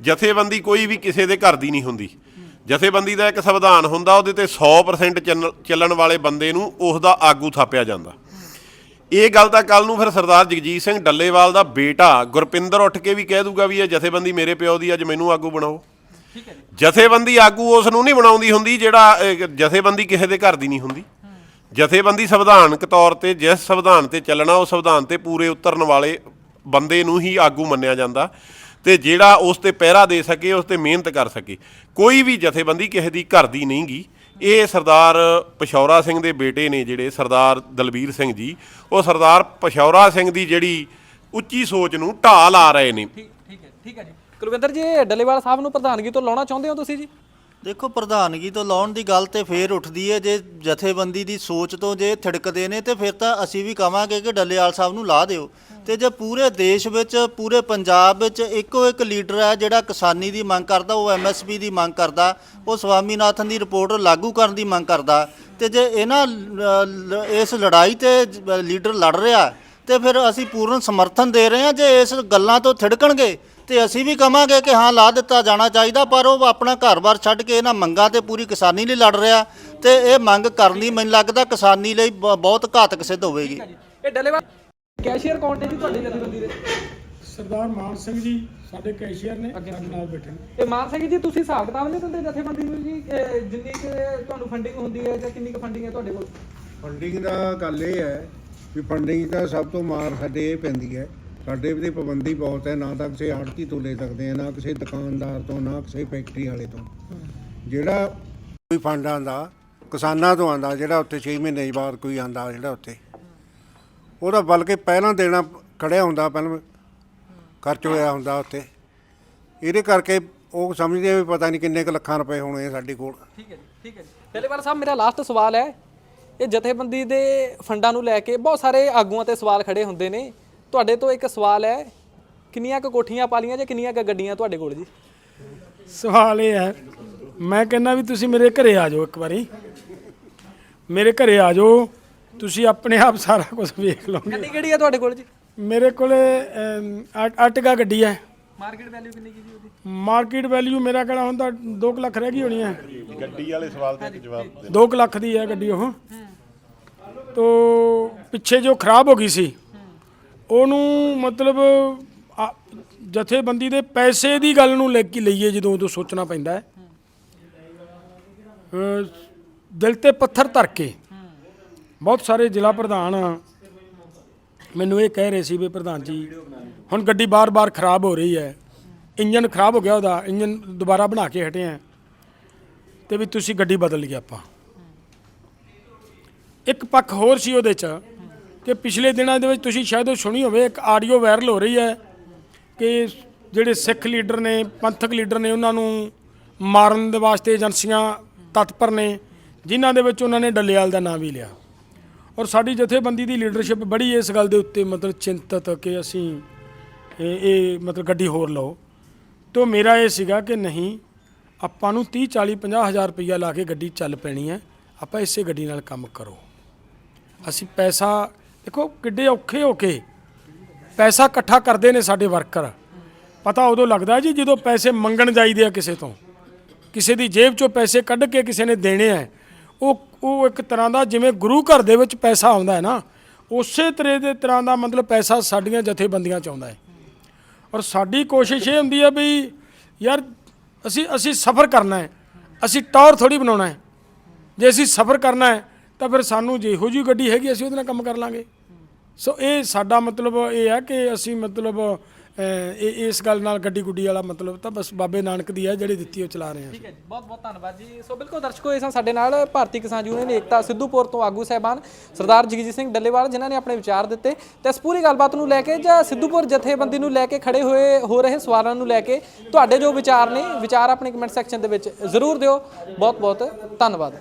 Speaker 4: ਜਥੇਬੰਦੀ ਕੋਈ ਵੀ ਕਿਸੇ ਦੇ ਘਰ ਦੀ ਨਹੀਂ ਹੁੰਦੀ। ਜਥੇਬੰਦੀ ਦਾ ਇੱਕ ਸੰਵਿਧਾਨ ਹੁੰਦਾ ਉਹਦੇ ਤੇ 100% ਚੱਲ- ਚੱਲਣ ਵਾਲੇ ਬੰਦੇ ਨੂੰ ਉਸ ਦਾ ਆਗੂ ਥਾਪਿਆ ਜਾਂਦਾ। ਇਹ ਗੱਲ ਤਾਂ ਕੱਲ ਨੂੰ ਫਿਰ ਸਰਦਾਰ ਜਗਜੀਤ ਸਿੰਘ ਡੱਲੇਵਾਲ ਦਾ ਬੇਟਾ ਗੁਰਪਿੰਦਰ ਉੱਠ ਕੇ ਵੀ ਕਹਿ ਦੂਗਾ ਵੀ ਇਹ ਜਥੇਬੰਦੀ ਮੇਰੇ ਪਿਓ ਦੀ ਅੱਜ ਮੈਨੂੰ ਆਗੂ ਬਣਾਓ। ਜਥੇਬੰਦੀ ਆਗੂ ਉਸ ਨੂੰ ਨਹੀਂ ਬਣਾਉਂਦੀ ਹੁੰਦੀ ਜਿਹੜਾ ਜਥੇਬੰਦੀ ਕਿਸੇ ਦੇ ਘਰ ਦੀ ਨਹੀਂ ਹੁੰਦੀ। ਜਥੇਬੰਦੀ ਸੰਵਿਧਾਨਕ ਤੌਰ ਤੇ ਜਿਸ ਸੰਵਿਧਾਨ ਤੇ ਚੱਲਣਾ ਉਹ ਸੰਵਿਧਾਨ ਤੇ ਪੂਰੇ ਉਤਰਨ ਵਾਲੇ ਬੰਦੇ ਨੂੰ ਹੀ ਆਗੂ ਮੰਨਿਆ ਜਾਂਦਾ ਤੇ ਜਿਹੜਾ ਉਸ ਤੇ ਪਹਿਰਾ ਦੇ ਸਕੇ, ਉਸ ਤੇ ਮਿਹਨਤ ਕਰ ਸਕੇ। ਕੋਈ ਵੀ ਜਥੇਬੰਦੀ ਕਿਸੇ ਦੀ ਘਰ ਦੀ ਨਹੀਂਗੀ। ਇਹ ਸਰਦਾਰ ਪਸ਼ੌਰਾ ਸਿੰਘ ਦੇ ਬੇਟੇ ਨੇ ਜਿਹੜੇ, ਸਰਦਾਰ ਦਲਬੀਰ ਸਿੰਘ ਜੀ, ਉਹ ਸਰਦਾਰ ਪਸ਼ੌਰਾ ਸਿੰਘ ਦੀ ਜਿਹੜੀ ਉੱਚੀ ਸੋਚ ਨੂੰ ਢਾਹ ਲਾ ਰਹੇ ਨੇ।
Speaker 2: ਠੀਕ ਠੀਕ ਹੈ ਠੀਕ ਹੈ ਜੀ। ਕੁਲਵਿੰਦਰ ਜੀ ਡੱਲੇਵਾਲ ਸਾਹਿਬ ਨੂੰ ਪ੍ਰਧਾਨਗੀ ਤੋਂ ਲਾਉਣਾ ਚਾਹੁੰਦੇ ਹੋ ਤੁਸੀਂ ਜੀ?
Speaker 5: ਦੇਖੋ, ਪ੍ਰਧਾਨਗੀ ਤੋਂ ਲਾਉਣ ਦੀ ਗੱਲ ਤੇ ਫੇਰ ਉੱਠਦੀ ਹੈ ਜੇ ਜਥੇਬੰਦੀ ਦੀ ਸੋਚ ਤੋਂ ਜੇ ਥਿੜਕਦੇ ਨੇ, ਤੇ ਫਿਰ ਤਾਂ ਅਸੀਂ ਵੀ ਕਵਾਂਗੇ ਕਿ ਡੱਲੇਵਾਲ ਸਾਹਿਬ ਨੂੰ ਲਾ ਦਿਓ। ਤੇ ਜੇ ਪੂਰੇ ਦੇਸ਼ ਵਿੱਚ, ਪੂਰੇ ਪੰਜਾਬ ਵਿੱਚ ਇੱਕੋ ਇੱਕ ਲੀਡਰ ਹੈ, ਜਿਹੜਾ ਕਿਸਾਨੀ ਦੀ ਮੰਗ ਕਰਦਾ, ਉਹ ਐਮਐਸਪੀ ਦੀ ਮੰਗ ਕਰਦਾ, ਉਹ ਸਵਾਮੀਨਾਥਨ ਦੀ ਰਿਪੋਰਟ ਲਾਗੂ ਕਰਨ ਦੀ ਮੰਗ ਕਰਦਾ, ਤੇ ਜੇ ਇਹਨਾਂ ਇਸ ਲੜਾਈ ਤੇ ਲੀਡਰ ਲੜ ਰਿਹਾ, ਤੇ ਫਿਰ ਅਸੀਂ ਪੂਰਨ ਸਮਰਥਨ ਦੇ ਰਹੇ ਹਾਂ, ਜੇ ਇਸ ਗੱਲਾਂ ਤੋਂ ਥਿੜਕਣਗੇ ਤੇ ਅਸੀਂ ਵੀ ਕਵਾਂਗੇ ਕਿ ਹਾਂ ਲਾ ਦਿੱਤਾ ਜਾਣਾ ਚਾਹੀਦਾ ਪਰ ਉਹ ਆਪਣਾ ਘਰ-ਬਾਰ ਛੱਡ ਕੇ ਇਹਨਾਂ ਮੰਗਾਂ ਤੇ ਪੂਰੀ ਕਿਸਾਨੀ ਲਈ ਲੜ ਰਿਹਾ ਤੇ ਇਹ ਮੰਗ ਕਰਨੀ ਮੈਨੂੰ ਲੱਗਦਾ ਕਿਸਾਨੀ ਲਈ ਬ- ਬਹੁਤ ਘਾਤਕ ਸਿੱਧ ਹੋਵੇਗੀ।
Speaker 2: ਇਹ ਡੱਲੇਵਾਲ ਕੈਸ਼ੀਅਰ ਕੌਣ ਨੇ ਜੀ ਤੁਹਾਡੀ ਜਥੇਬੰਦੀ ਦੇ?
Speaker 1: ਸਰਦਾਰ ਮਾਨ ਸਿੰਘ ਜੀ ਸਾਡੇ ਕੈਸ਼ੀਅਰ ਨੇ ਸਾਡੇ ਨਾਲ ਬੈਠੇ ਨੇ।
Speaker 2: ਤੇ ਮਾਨ ਸਿੰਘ ਜੀ ਤੁਸੀਂ ਹਿਸਾਬ ਕਿਤਾਬ ਨਹੀਂ ਦਿੰਦੇ ਜਥੇਬੰਦੀ ਨੂੰ ਜੀ ਕਿ ਜਿੰਨੀ ਕਿ ਤੁਹਾਨੂੰ ਫੰਡਿੰਗ ਹੁੰਦੀ ਹੈ ਜਾਂ ਕਿੰਨੀ ਕੁ ਫੰਡਿੰਗ ਹੈ ਤੁਹਾਡੇ ਕੋਲ?
Speaker 6: ਫੰਡਿੰਗ ਦਾ ਗੱਲ ਇਹ ਹੈ ਵੀ ਫੰਡਿੰਗ ਦਾ ਸਭ ਤੋਂ ਮਾਰ ਸਾਡੇ ਇਹ ਪੈਂਦੀ ਹੈ। ਸਾਡੇ ਵੀ ਪਾਬੰਦੀ ਬਹੁਤ ਹੈ, ਨਾ ਤਾਂ ਕਿਸੇ ਆੜਤੀ ਤੋਂ ਲੈ ਸਕਦੇ ਆ, ਨਾ ਕਿਸੇ ਦੁਕਾਨਦਾਰ ਤੋਂ, ਨਾ ਕਿਸੇ ਫੈਕਟਰੀ ਵਾਲੇ ਤੋਂ। ਜਿਹੜਾ ਕੋਈ ਫੰਡ ਆਂਦਾ ਕਿਸਾਨਾਂ ਤੋਂ ਆਂਦਾ ਜਿਹੜਾ ਉੱਥੇ 6 ਮਹੀਨੇ ਦੀ ਬਾਅਦ ਕੋਈ ਆਂਦਾ ਜਿਹੜਾ ਉੱਥੇ। ਉਹਦਾ ਬਲਕਿ ਪਹਿਲਾਂ ਦੇਣਾ ਖੜਿਆ ਹੁੰਦਾ, ਪਹਿਲਾਂ ਖਰਚ ਹੋਇਆ ਹੁੰਦਾ ਉੱਥੇ। ਇਹਦੇ ਕਰਕੇ ਉਹ ਸਮਝਦੇ ਆ ਵੀ ਪਤਾ ਨਹੀਂ ਕਿੰਨੇ ਕੁ ਲੱਖਾਂ ਰੁਪਏ ਹੋਣੇ ਆ ਸਾਡੇ ਕੋਲ।
Speaker 2: ਠੀਕ ਹੈ ਜੀ, ਠੀਕ ਹੈ ਜੀ। ਡੱਲੇਵਾਲ ਸਾਹਿਬ, ਮੇਰਾ ਲਾਸਟ ਸਵਾਲ ਹੈ। ਇਹ ਜਥੇਬੰਦੀ ਦੇ ਫੰਡਾਂ ਨੂੰ ਲੈ ਕੇ ਬਹੁਤ ਸਾਰੇ ਆਗੂਆਂ ਤੇ ਸਵਾਲ ਖੜੇ ਹੁੰਦੇ ਨੇ। ਤੁਹਾਡੇ ਤੋਂ ਇੱਕ ਸਵਾਲ ਹੈ ਕਿੰਨੀਆਂ ਕੁ ਕੋਠੀਆਂ ਪਾਲੀਆਂ ਜਾਂ ਕਿੰਨੀਆਂ ਕੁ ਗੱਡੀਆਂ ਤੁਹਾਡੇ ਕੋਲ ਜੀ?
Speaker 1: ਸਵਾਲ ਇਹ ਹੈ ਮੈਂ ਕਹਿੰਦਾ ਵੀ ਤੁਸੀਂ ਮੇਰੇ ਘਰੇ ਆ ਜਾਓ ਇੱਕ ਵਾਰੀ। ਮੇਰੇ ਘਰੇ ਆ ਜਾਓ ਤੁਸੀਂ ਆਪਣੇ ਆਪ ਸਾਰਾ ਕੁਝ ਵੇਖ ਲਓਗੇ।
Speaker 2: ਗੱਡੀ ਕਿਹੜੀ ਹੈ ਤੁਹਾਡੇ ਕੋਲ ਜੀ?
Speaker 1: ਮੇਰੇ ਕੋਲੇ ਅਰਟਿਗਾ ਗੱਡੀ ਹੈ।
Speaker 2: ਮਾਰਕੀਟ ਵੈਲਿਊ ਕਿੰਨੀ ਕੀ ਜੀ ਉਹਦੀ?
Speaker 1: ਮਾਰਕੀਟ ਵੈਲਿਊ ਮੇਰਾ ਕਿਹੜਾ ਹੁੰਦਾ 2 ਲੱਖ ਰਹਿ ਗਈ ਹੋਣੀ ਹੈ।
Speaker 4: ਗੱਡੀ ਵਾਲੇ ਸਵਾਲ ਦਾ ਜਵਾਬ
Speaker 1: 2 ਲੱਖ ਦੀ ਹੈ ਗੱਡੀ ਉਹ। ਤੋ ਪਿੱਛੇ ਜੋ ਖਰਾਬ ਹੋ ਗਈ ਸੀ ਉਹਨੂੰ ਮਤਲਬ ਆ- ਜਥੇਬੰਦੀ ਦੇ ਪੈਸੇ ਦੀ ਗੱਲ ਨੂੰ ਲੈ ਕੇ ਲਈਏ ਜਦੋਂ ਉਦੋਂ ਸੋਚਣਾ ਪੈਂਦਾ ਹੈ। ਅ, ਦਿਲ ਤੇ ਪੱਥਰ ਧਰ ਕੇ ਬਹੁਤ ਸਾਰੇ ਜ਼ਿਲ੍ਹਾ ਪ੍ਰਧਾਨ ਮੈਨੂੰ ਇਹ ਕਹਿ ਰਹੇ ਸੀ ਵੀ ਪ੍ਰਧਾਨ ਜੀ ਹੁਣ ਗੱਡੀ ਬਾਰ-ਬਾਰ ਖਰਾਬ ਹੋ ਰਹੀ ਹੈ। ਇੰਜਨ ਖਰਾਬ ਹੋ ਗਿਆ ਉਹਦਾ ਇੰਜਨ ਦੁਬਾਰਾ ਬਣਾ ਕੇ ਹਟੇ ਆ ਤੇ ਵੀ ਤੁਸੀਂ ਗੱਡੀ ਬਦਲ ਲਈ ਆਪਾਂ। ਇੱਕ ਪੱਖ ਹੋਰ ਸੀ ਉਹਦੇ ਚ ਕਿ ਪਿਛਲੇ ਦਿਨਾਂ ਦੇ ਵਿੱਚ ਤੁਸੀਂ ਸ਼ਾਇਦ ਉਹ ਸੁਣੀ ਹੋਵੇ, ਇੱਕ ਆਡੀਓ ਵਾਇਰਲ ਹੋ ਰਹੀ ਹੈ ਕਿ ਜਿਹੜੇ ਸਿੱਖ ਲੀਡਰ ਨੇ, ਪੰਥਕ ਲੀਡਰ ਨੇ, ਉਹਨਾਂ ਨੂੰ ਮਾਰਨ ਦੇ ਵਾਸਤੇ ਏਜੰਸੀਆਂ ਤਤਪਰ ਨੇ, ਜਿਨ੍ਹਾਂ ਦੇ ਵਿੱਚ ਉਹਨਾਂ ਨੇ ਡੱਲੇਵਾਲ ਦਾ ਨਾਮ ਵੀ ਲਿਆ। ਔਰ ਸਾਡੀ ਜਥੇਬੰਦੀ ਦੀ ਲੀਡਰਸ਼ਿਪ ਬੜੀ ਇਸ ਗੱਲ ਦੇ ਉੱਤੇ ਮਤਲਬ ਚਿੰਤਤ ਕਿ ਅਸੀਂ ਇਹ ਇਹ ਮਤਲਬ ਗੱਡੀ ਹੋਰ ਲਓ। ਤੋਂ ਮੇਰਾ ਇਹ ਸੀਗਾ ਕਿ ਨਹੀਂ, ਆਪਾਂ ਨੂੰ 30 40 50 ਹਜ਼ਾਰ ਰੁਪਈਆ ਲਾ ਕੇ ਗੱਡੀ ਚੱਲ ਪੈਣੀ ਹੈ, ਆਪਾਂ ਇਸੇ ਗੱਡੀ ਨਾਲ ਕੰਮ ਕਰੋ। ਅਸੀਂ ਪੈਸਾ ਦੇਖੋ ਕਿੱਡੇ ਔਖੇ ਹੋ ਕੇ ਪੈਸਾ ਇਕੱਠਾ ਕਰਦੇ ਨੇ ਸਾਡੇ ਵਰਕਰ। ਪਤਾ ਉਦੋਂ ਲੱਗਦਾ ਜੀ ਜਦੋਂ ਪੈਸੇ ਮੰਗਣ ਜਾਈਦੇ ਆ ਕਿਸੇ ਤੋਂ। ਕਿਸੇ ਦੀ ਜੇਬ ਚੋਂ ਪੈਸੇ ਕੱਢ ਕੇ ਕਿਸੇ ਨੇ ਦੇਣੇ ਆ। ਉਹ ਉਹ ਇੱਕ ਤਰ੍ਹਾਂ ਦਾ ਜਿਵੇਂ ਗੁਰੂ ਘਰ ਦੇ ਵਿੱਚ ਪੈਸਾ ਆਉਂਦਾ ਹੈ ਨਾ, ਉਸੇ ਤਰ੍ਹਾਂ ਦੇ ਤਰ੍ਹਾਂ ਦਾ ਮਤਲਬ ਪੈਸਾ ਸਾਡੀਆਂ ਜਥੇਬੰਦੀਆਂ ਚ ਆਉਂਦਾ ਹੈ। ਔਰ ਸਾਡੀ ਕੋਸ਼ਿਸ਼ ਇਹ ਹੁੰਦੀ ਹੈ ਵੀ ਯਾਰ ਅਸੀਂ ਅਸੀਂ ਸਫ਼ਰ ਕਰਨਾ ਹੈ, ਅਸੀਂ ਟੌਰ ਥੋੜੀ ਬਣਾਉਣਾ ਹੈ। ਜੇ ਅਸੀਂ ਸਫ਼ਰ ਕਰਨਾ ਹੈ ਤਾਂ ਫਿਰ ਸਾਨੂੰ ਜਿਹੋ ਜਿਹੀ ਗੱਡੀ ਹੈਗੀ, ਅਸੀਂ ਉਹਦੇ ਨਾਲ ਕੰਮ ਕਰ ਲਾਂਗੇ। ਸੋ ਇਹ ਸਾਡਾ ਮਤਲਬ ਇਹ ਹੈ ਕਿ ਅਸੀਂ ਮਤਲਬ ਇਹ, ਇਸ ਗੱਲ ਨਾਲ ਗੱਡੀ ਗੁੱਡੀ ਵਾਲਾ ਮਤਲਬ ਤਾਂ ਬਸ ਬਾਬੇ ਨਾਨਕ ਦੀ ਹੈ ਜਿਹੜੀ ਦਿੱਤੀ ਉਹ ਚਲਾ ਰਹੇ ਹਾਂ।
Speaker 2: ਠੀਕ ਹੈ ਜੀ, ਬਹੁਤ ਬਹੁਤ ਧੰਨਵਾਦ ਜੀ। ਸੋ ਬਿਲਕੁਲ ਦਰਸ਼ਕੋ, ਇਹ ਸਨ ਸਾਡੇ ਨਾਲ ਭਾਰਤੀ ਕਿਸਾਨ ਯੂਨੀਅਨ ਏਕਤਾ ਸਿੱਧੂਪੁਰ ਤੋਂ ਆਗੂ ਸਹਿਬਾਨ ਸਰਦਾਰ ਜਗਜੀਤ ਸਿੰਘ ਡੱਲੇਵਾਲ, ਜਿਨ੍ਹਾਂ ਨੇ ਆਪਣੇ ਵਿਚਾਰ ਦਿੱਤੇ। ਤੇ ਇਸ ਪੂਰੀ ਗੱਲਬਾਤ ਨੂੰ ਲੈ ਕੇ ਜਾਂ ਸਿੱਧੂਪੁਰ ਜਥੇਬੰਦੀ ਨੂੰ ਲੈ ਕੇ ਖੜੇ ਹੋਏ, ਹੋ ਰਹੇ ਸਵਾਲਾਂ ਨੂੰ ਲੈ ਕੇ ਤੁਹਾਡੇ ਜੋ ਵਿਚਾਰ ਨੇ, ਵਿਚਾਰ ਆਪਣੇ ਕਮੈਂਟ ਸੈਕਸ਼ਨ ਦੇ ਵਿੱਚ ਜ਼ਰੂਰ ਦਿਓ। ਬਹੁਤ ਬਹੁਤ ਧੰਨਵਾਦ।